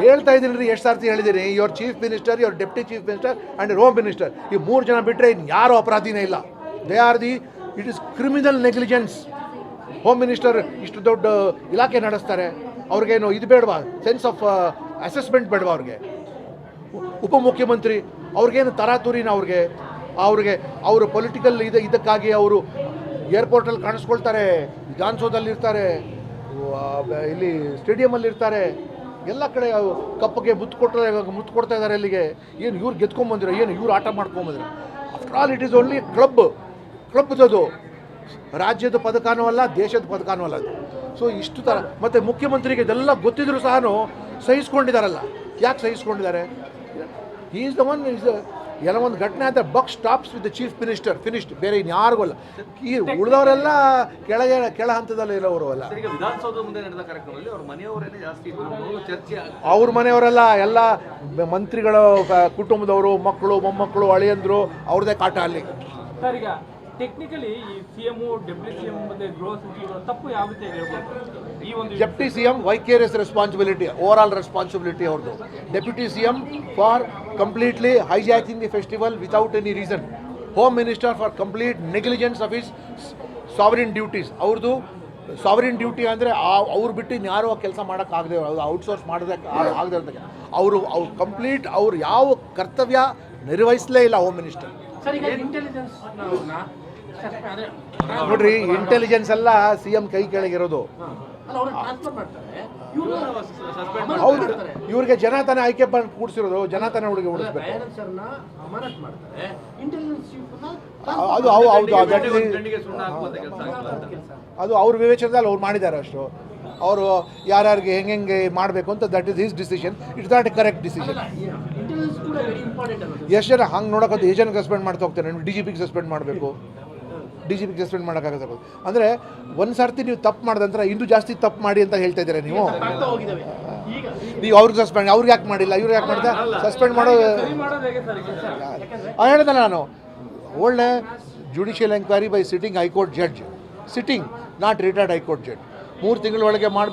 ಹೇಳ್ತಾ ಇದ್ದೀನಿ ಎಷ್ಟು ಸಾರ್ತಿ ಹೇಳಿದ್ದೀನಿ your chief minister your deputy chief minister and home minister ಈ ಮೂರು ಜನ ಬಿಟ್ಟರೆ ಇನ್ನು ಯಾರೂ ಅಪರಾಧಿನೇ ಇಲ್ಲ. They are the it is criminal negligence home minister ಇಷ್ಟು ದೊಡ್ಡ ಇಲಾಖೆ ನಡೆಸ್ತಾರೆ. ಅವ್ರಿಗೇನು ಇದು ಬೇಡವಾ? ಸೆನ್ಸ್ ಆಫ್ ಅಸೆಸ್ಮೆಂಟ್ ಬೇಡವಾ ಅವ್ರಿಗೆ? ಉಪಮುಖ್ಯಮಂತ್ರಿ ಅವ್ರಿಗೇನು ತರಾತುರಿನ ಅವ್ರಿಗೆ? ಅವ್ರಿಗೆ, ಅವರು ಪೊಲಿಟಿಕಲ್ ಇದು, ಇದಕ್ಕಾಗಿ ಅವರು ಏರ್ಪೋರ್ಟಲ್ಲಿ ಕಾಣಿಸ್ಕೊಳ್ತಾರೆ. ವಿಧಾನಸೌಧದಲ್ಲಿ ಇರ್ತಾರೆ ಇಲ್ಲಿ ಸ್ಟೇಡಿಯಮಲ್ಲಿ ಇರ್ತಾರೆ ಎಲ್ಲ ಕಡೆ ಕಪ್ಪಗೆ ಮುತ್ತು ಕೊಟ್ಟರೆ ಮುತ್ತು ಕೊಡ್ತಾ ಇದ್ದಾರೆ ಅಲ್ಲಿಗೆ ಏನು ಇವ್ರು ಗೆದ್ಕೊಂಬಂದಿರೋ ಏನು ಇವ್ರು ಆಟ ಮಾಡ್ಕೊಂಬಂದಿರೋ after all it is only club ಕ್ಲಬ್ದದು ರಾಜ್ಯದ ಪದಕನೂ ಅಲ್ಲ, ದೇಶದ ಪದಕನೂ ಅಲ್ಲ ಅದು. ಸೊ ಇಷ್ಟು ಥರ ಮತ್ತು ಮುಖ್ಯಮಂತ್ರಿಗೆ ಇದೆಲ್ಲ ಗೊತ್ತಿದ್ರು ಸಹ ಸಹಿಸ್ಕೊಂಡಿದ್ದಾರಲ್ಲ. ಯಾಕೆ ಸಹಿಸ್ಕೊಂಡಿದ್ದಾರೆ? ಈಸ್ ದ ಒನ್ ಇಸ್ ಎಲ್ಲ ಒಂದು ಘಟನೆ ಆದರೆ buck stops with the chief minister finished ಬೇರೆ ಇನ್ಯಾರಿಗೂ ಅಲ್ಲ. ಈ ಉಳಿದವರೆಲ್ಲ ಕೆಳಗೆ ಕೆಳ ಹಂತದಲ್ಲಿ ಇರೋರು ಅಲ್ಲ. ಸರ್, ಈಗ ವಿಧಾನಸೌಧದ ಮುಂದೆ ನಡೆದ ಕಾರ್ಯಕ್ರಮದಲ್ಲಿ ಅವ್ರ ಮನೆಯವರೆಲ್ಲ ಎಲ್ಲ ಮಂತ್ರಿಗಳು ಕುಟುಂಬದವರು ಮಕ್ಕಳು ಮೊಮ್ಮಕ್ಕಳು ಅಳಿಯಂದ್ರು ಅವ್ರದೇ ಕಾಟ ಅಲ್ಲಿ. ಸರ್ ಈಗ ಟೆಕ್ನಿಕಲಿ ಈ C M deputy C M ಮತ್ತೆ ಗೃಹ ಸಚಿವರು ತಪ್ಪು ಯಾವ ರೀತಿ ಹೇಳ್ಬೋದು? ಈ ಒಂದು deputy C M vicarious responsibility overall responsibility ಅವ್ರದ್ದು deputy C M for completely hijacking the festival without any reason home minister for complete negligence of his sovereign duties ಅವ್ರದ್ದು ಸಾವರಿನ್ ಡ್ಯೂಟಿ ಅಂದರೆ ಅವ್ರು ಬಿಟ್ಟು ಇನ್ಯಾರು ಆ ಕೆಲಸ ಮಾಡೋಕ್ಕಾಗದೆ ಔಟ್ಸೋರ್ಸ್ ಮಾಡೋದಕ್ಕೆ ಆಗದೆ ಇರೋದಕ್ಕೆ. ಅವರು ಅವ್ರು ಕಂಪ್ಲೀಟ್ ಅವ್ರು ಯಾವ ಕರ್ತವ್ಯ ನಿರ್ವಹಿಸಲೇ ಇಲ್ಲ ಹೋಮ್ ಮಿನಿಸ್ಟರ್ ನೋಡ್ರಿ ಇಂಟೆಲಿಜೆನ್ಸ್ ಎಲ್ಲ ಸಿ ಎಂ ಕೈ ಕೆಳಗಿರೋದು ಹೌದು. ಮಾಡ್ತಾರೆ. ಇವ್ರಿಗೆ ಜನತನ ತಾನೇ ಆಯ್ಕೆ ಬಂದು ಕೂಡಿಸಿರೋದು ಜನತನ ತಾನೇ ಹುಡುಗಿ ಉಳಿಸ್ಬೇಕು. ಸರ್ನ ಅಮಾನತ್ ಮಾಡ್ತಾರೆ. ಇಂಟೆಲಿಜೆನ್ಸ್ ಚೀಫ್ನ ಅದು ಹೌದು ಹೌದು ಅದು ಅವ್ರ ವಿವೇಚನದಲ್ಲಿ ಅವ್ರು ಮಾಡಿದ್ದಾರೆ ಅಷ್ಟು. ಅವರು ಯಾರ್ಯಾರಿಗೆ ಹೆಂಗೆ ಹೆಂಗೆ ಮಾಡಬೇಕು ಅಂತ that is his decision it's not a correct decision intelligence ಕೂಡ ವೆರಿ ಇಂಪಾರ್ಟೆಂಟ್ ಅನ್ನೋದು ಎಷ್ಟು ಜನ ಹಂಗೆ ನೋಡೋಕೆ ಎಷ್ಟು ಜನಕ್ಕೆ ಸಸ್ಪೆಂಡ್ ಮಾಡ್ತಾ ಹೋಗ್ತಾರೆ ಡಿ ಜಿ ಪಿಗೆ ಸಸ್ಪೆಂಡ್ ಮಾಡಬೇಕು. ಡಿ ಜಿ ಪಿಗೆ ಸಸ್ಪೆಂಡ್ ಮಾಡೋಕ್ಕಾಗತ್ತೆ ಅಂದರೆ ಒಂದು ಸರ್ತಿ ನೀವು ತಪ್ಪು ಮಾಡಿದ ನಂತರ ಇನ್ನೂ ಜಾಸ್ತಿ ತಪ್ಪು ಮಾಡಿ ಅಂತ ಹೇಳ್ತಾ ಇದ್ದೀರಾ ನೀವು? ನೀವು ಅವ್ರಿಗೆ ಸಸ್ಪೆಂಡ್ ಅವ್ರಿಗೆ ಯಾಕೆ ಮಾಡಿಲ್ಲ? ಇವ್ರಿಗೆ ಯಾಕೆ ಮಾಡಿದ ಸಸ್ಪೆಂಡ್ ಮಾಡೋದು ಹೇಳ್ದಲ್ಲ ನಾನು. ಒಳ್ಳೆ judicial enquiry by sitting high court judge sitting not retired high court judge ಮೂರು ತಿಂಗಳೊಳಗೆ ಮಾಡಿ